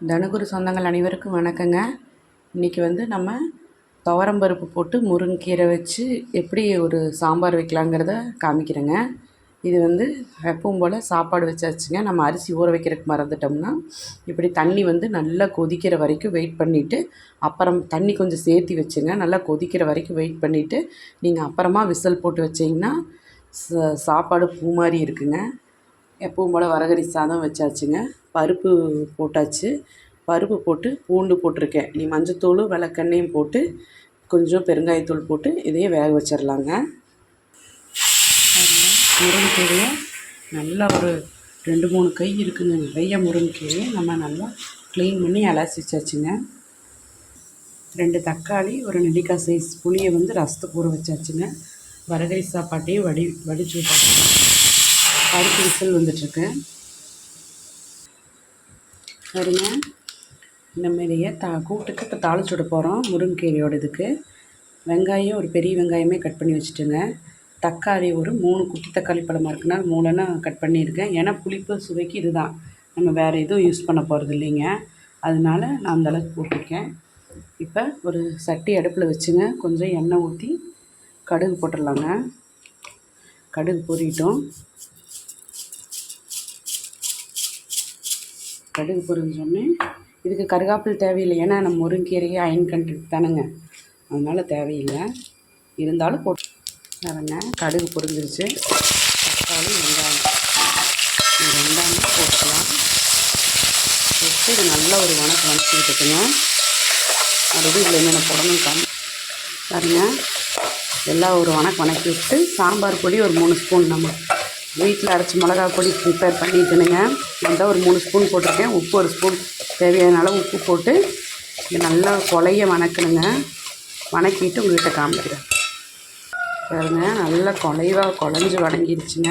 தனுகுரு சொந்தங்கள் அனைவருக்கும் வணக்கங்க. இன்றைக்கி வந்து நம்ம துவரம்பருப்பு போட்டு முருங்கீரை வச்சு எப்படி ஒரு சாம்பார் வைக்கலாங்கிறத காமிக்கிறேங்க. இது வந்து எப்பவும் போல் சாப்பாடு வச்சாச்சுங்க. நம்ம அரிசி ஊற வைக்கிறதுக்கு மறந்துட்டோம்னா இப்படி தண்ணி வந்து நல்லா கொதிக்கிற வரைக்கும் வெயிட் பண்ணிவிட்டு அப்புறம் தண்ணி கொஞ்சம் சேர்த்தி வச்சுங்க. நல்லா கொதிக்கிற வரைக்கும் வெயிட் பண்ணிவிட்டு நீங்கள் அப்புறமா விசில் போட்டு வச்சிங்கன்னா ச சாப்பாடு பூ மாதிரி இருக்குங்க. எப்பவும் போல் வரகரி சாதம் வச்சாச்சுங்க. பருப்பு போட்டாச்சு. பருப்பு போட்டு பூண்டு போட்டிருக்கேன். நீ மஞ்சத்தூள் விளக்கெண்ணையும் போட்டு கொஞ்சம் பெருங்காயத்தூள் போட்டு இதையே வேக வச்சிடலாங்க முருங்கைக்கீரையை நல்லா ஒரு ரெண்டு மூணு கை இருக்குங்க. நிறைய முருங்கைக்கீரையை நம்ம நல்லா க்ளீன் பண்ணி அலசி வச்சாச்சுங்க. ரெண்டு தக்காளி ஒரு நெல்லிக்காய் சைஸ் புளியை வந்து ரசத்தை ஊற வச்சாச்சுங்க. வரகரி சாப்பாட்டையும் வடி வடிச்சு விட்டாச்சுங்க. பருப்பு விசில் வந்துட்டுருக்கு. சரிங்க இந்த மாதிரியே தா கூட்டுக்கு இப்போ தாளிச்சு விட போகிறோம் முருங்கைக்கீரையோட இதுக்கு. வெங்காயம் ஒரு பெரிய வெங்காயமே கட் பண்ணி வச்சுட்டுங்க. தக்காளி ஒரு மூணு குட்டி தக்காளி பழமாக இருக்குன்னா மூணுன்னா கட் பண்ணியிருக்கேன். ஏன்னா புளிப்பு சுவைக்கு இதுதான். நம்ம வேறு எதுவும் யூஸ் பண்ண போகிறது இல்லைங்க. அதனால நான் அந்தளவுக்கு போட்டிருக்கேன். இப்போ ஒரு சட்டி அடுப்பில் வச்சுங்க. கொஞ்சம் எண்ணெய் ஊற்றி கடுகு போட்டுடலாங்க. கடுகு பொறிட்டோம் கடுகு பொரிஞ்சோடனே இதுக்கு கருகாப்பில் தேவையில்லை. ஏன்னா நம்ம முருங்கீரையே அயன் கண்டென்ட் தானேங்க. அதனால் தேவையில்லை. இருந்தாலும் போட்டு பாருங்க கடுகு பொரிஞ்சிருச்சு. தக்காளி வெங்காயம். இது ரெண்டாமே போட்டுக்கலாம். போட்டு இது நல்லா ஒரு வணக்கம் வணக்கிக்கிட்டுங்க மறுபடியும் இதில் என்னென்ன போடணும் காமி பாருங்க. எல்லாம் ஒரு வணக்கம் வணக்கி விட்டு சாம்பார் பொடி ஒரு மூணு ஸ்பூன் நம்ம வீட்டில் அரைச்சி மிளகா பொடி ப்ரிப்பேர் பண்ணிட்டுனுங்க. நான் ஒரு மூணு ஸ்பூன் போட்டிருக்கேன். உப்பு ஒரு ஸ்பூன் தேவையான அளவு உப்பு போட்டு இது நல்லா கொலைய வணக்கணுங்க. வணக்கிட்டு உங்கள்கிட்ட காமிக்கிறேன். பாருங்க நல்லா கொலைவாக குழஞ்சி வணங்கிடுச்சுங்க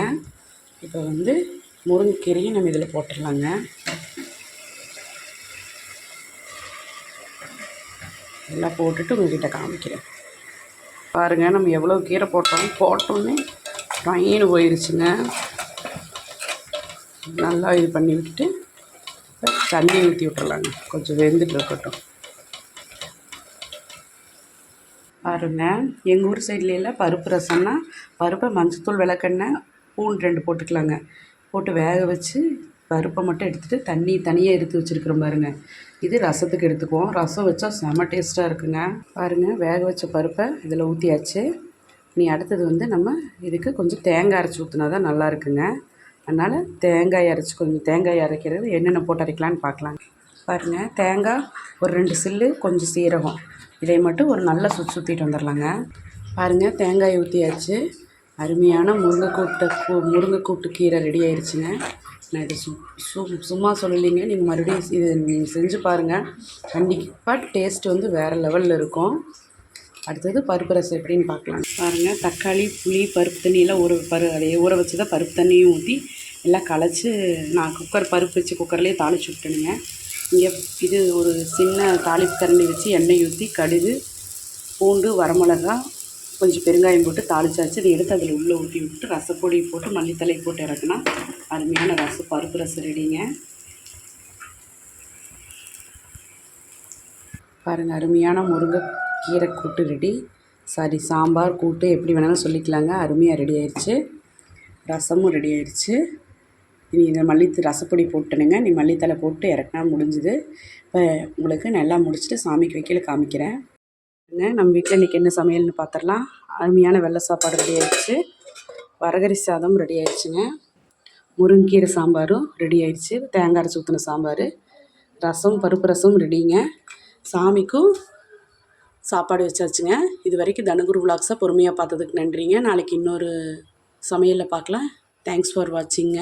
இப்போ வந்து முருங்கைக்கீரையும் நம்ம இதில் போட்டுடலாங்க. எல்லாம் போட்டுட்டு உங்கள்கிட்ட காமிக்கிறேன். பாருங்கள் நம்ம எவ்வளோ கீரை போட்டோம். போட்டோன்னே பையனு போயிருச்சுங்க. நல்லா இது பண்ணி விட்டுட்டு தண்ணி ஊற்றி விட்டுறலாங்க. கொஞ்சம் வெந்துட்டு இருக்கட்டும். பாருங்க எங்கள் ஊர் சைட்லாம் பருப்பு ரசம்னா பருப்பை மஞ்சத்தூள் விளக்கெண்ணெய் பூண்டு ரெண்டு போட்டுக்கலாங்க. போட்டு வேக வச்சு பருப்பை மட்டும் எடுத்துகிட்டு தண்ணி தனியாக எடுத்து வச்சுருக்குறோம் பாருங்க. இது ரசத்துக்கு எடுத்துக்குவோம். ரசம் வச்சா செம டேஸ்ட்டாக இருக்குங்க. பாருங்கள் வேக வச்ச பருப்பை இதில் ஊற்றியாச்சு நீ அடுத்தது வந்து நம்ம இதுக்கு கொஞ்சம் தேங்காய் அரைச்சி ஊற்றினா தான் நல்லா இருக்குங்க. அதனால் தேங்காய் அரைச்சி கொஞ்சம் தேங்காய் அரைக்கிறது என்னென்ன போட்டு அரைக்கலான்னு பார்க்கலாம். பாருங்கள் தேங்காய் ஒரு ரெண்டு சில்லு கொஞ்சம் சீரகம். இதை மட்டும் ஒரு நல்ல சுற்றி சுற்றிட்டு வந்துடலாங்க பாருங்கள் தேங்காய் ஊற்றியாச்சு அருமையான முருங்கைக்கூட்டு கூ முருங்கைக்கூட்டு கீரை ரெடி ஆயிடுச்சுங்க நான் இது சு சு சும்மா சொல்லலைங்க. நீங்கள் மறுபடியும் இது நீங்கள் செஞ்சு பாருங்கள் கண்டிப்பாக டேஸ்ட் வந்து வேறு லெவலில் இருக்கும். அடுத்தது பருப்பு ரசம் எப்படின்னு பார்க்கலாம். பாருங்கள் தக்காளி புளி பருப்பு தண்ணியெல்லாம் ஊற பரு அதையே ஊற வச்சு தான் பருப்பு தண்ணியும் ஊற்றி எல்லாம் களைச்சி நான் குக்கர் பருப்பு வச்சு குக்கர்லேயே தாளிச்சு விட்டுனுங்க இங்கே இது ஒரு சின்ன தாளிப்பு கரண்டி வச்சு எண்ணெய் ஊற்றி கடுகு பூண்டு வரமிளகா கொஞ்சம் பெருங்காயம் போட்டு தாளிச்சாச்சு. இதை எடுத்து அதில் உள்ளே ஊற்றி விட்டு ரசப்பொடி போட்டு மல்லித்தலை போட்டு இறக்குனா அருமையான ரசம் பருப்பு ரசம் ரெடிங்க. பாருங்கள் அருமையான முருங்கை கீரை கூட்டு ரெடி சாரி சாம்பார் கூட்டு எப்படி வேணாலும் சொல்லிக்கலாங்க. அருமையாக ரெடி ஆயிடுச்சு ரசமும் ரெடி ஆயிடுச்சு இனி இந்த மல்லித்து ரசப்பொடி போட்டுனுங்க நீ மல்லித்தலை போட்டு இறக்குனா முடிஞ்சுது. இப்போ உங்களுக்கு நல்லா முடிச்சுட்டு சாமிக்கு வைக்கல காமிக்கிறேன். நம்ம வீட்டில் இன்றைக்கி என்ன சமையல்னு பார்த்துடலாம் அருமையான வெள்ளை சாப்பாடு ரெடி ஆயிடுச்சு வரகரி சாதம் ரெடி ஆயிடுச்சுங்க முருங்கீரை சாம்பாரும் ரெடி ஆயிடுச்சு தேங்காய் அரைச்சி ஊற்றின சாம்பார். ரசம் பருப்பு ரசம் ரெடிங்க சாமிக்கும் சாப்பாடு வச்சாச்சுங்க. இது வரைக்கும் தனுகுரு விளாக்ஸை பொறுமையாக பார்த்ததுக்கு நன்றிங்க. நாளைக்கு இன்னொரு சமையலில் பார்க்கலாம். Thanks for வாட்சிங்க